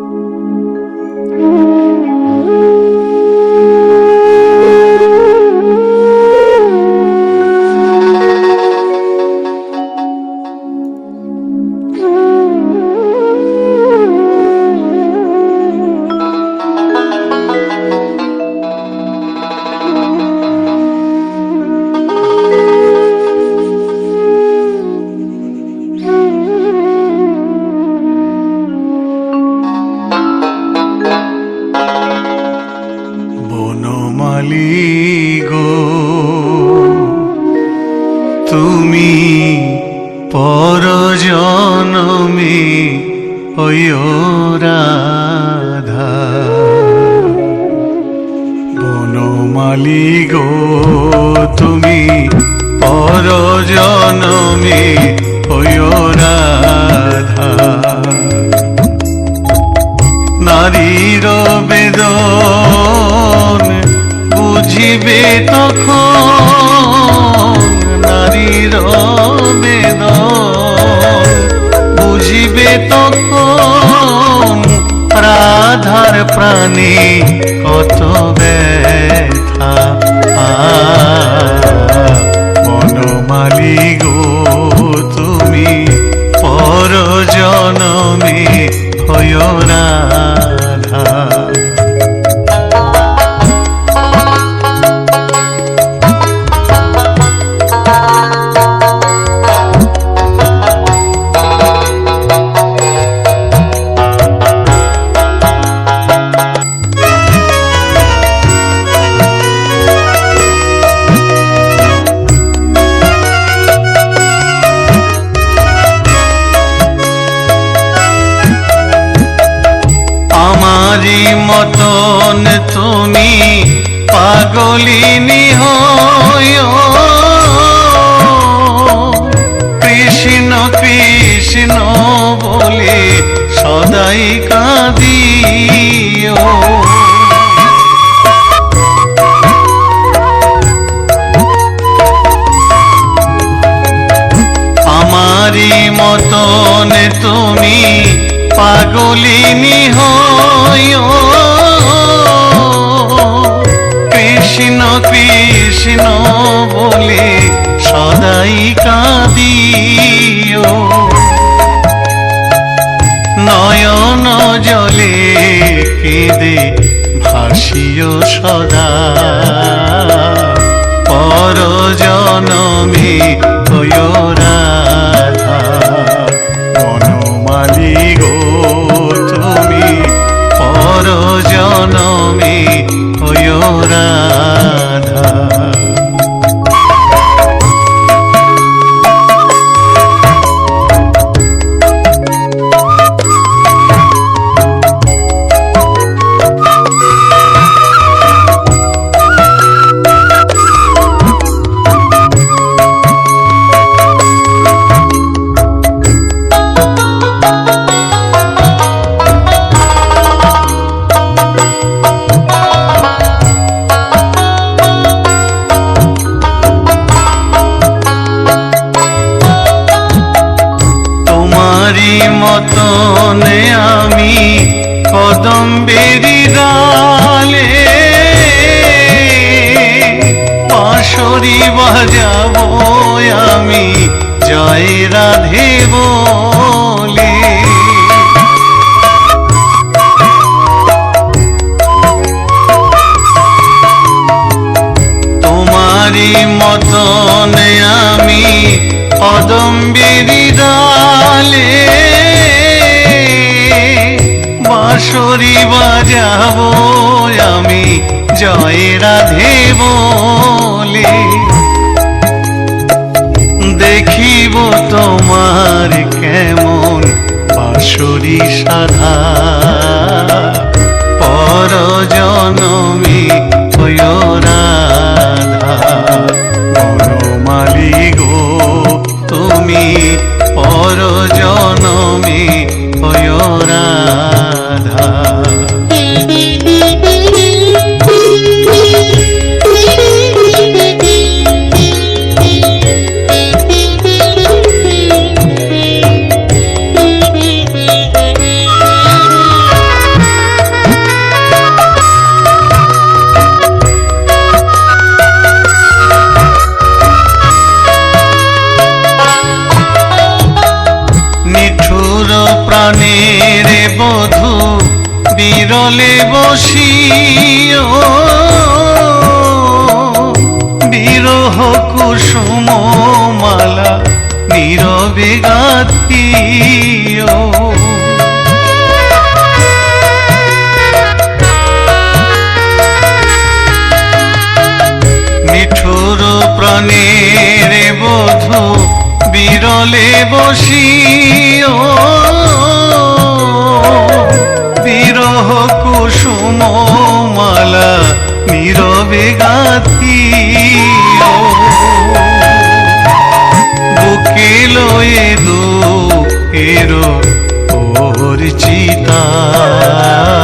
বনমালী পরজনমে হইও রাধা। বনমালী গো, তুমি পরজনমে হইও রাধা। নারীর বেদন বুঝিবে তখন, নারীর বেদন তখন রাধার প্রাণে কত ব্যথা মনোমালি গো তুমি পর জনমে হয় রাধা আমারই মতন তুমি পাগলিনী হইও কৃষ্ণ কৃষ্ণ বলে সদাই কাঁদিও। আমারই মতন তুমি পাগলিনী হইও কৃষ্ণ কৃষ্ণ বলে সদাই কাঁদিও। নয়ন জলে কেঁদে ভাসিও সদা। পর জনমে হইও পাশরি বাজাবো আমি। জয় রাধে বলে। তোমারই মতন আমি অদম্বিরি ডালে বাঁশরি বাজাবো আমি। জয় রাধে বলে। দেখিব তোমার কেমন বাঁশরি সাধা। পর জনমে হইয় বসিও। বিরহ কুসুম মালা নীরবে গাথিও। নিঠুর প্রাণের বধু বিরলে বসিও। গাথিও বুকে লয়ে দুঃখের পরিচিতা। পর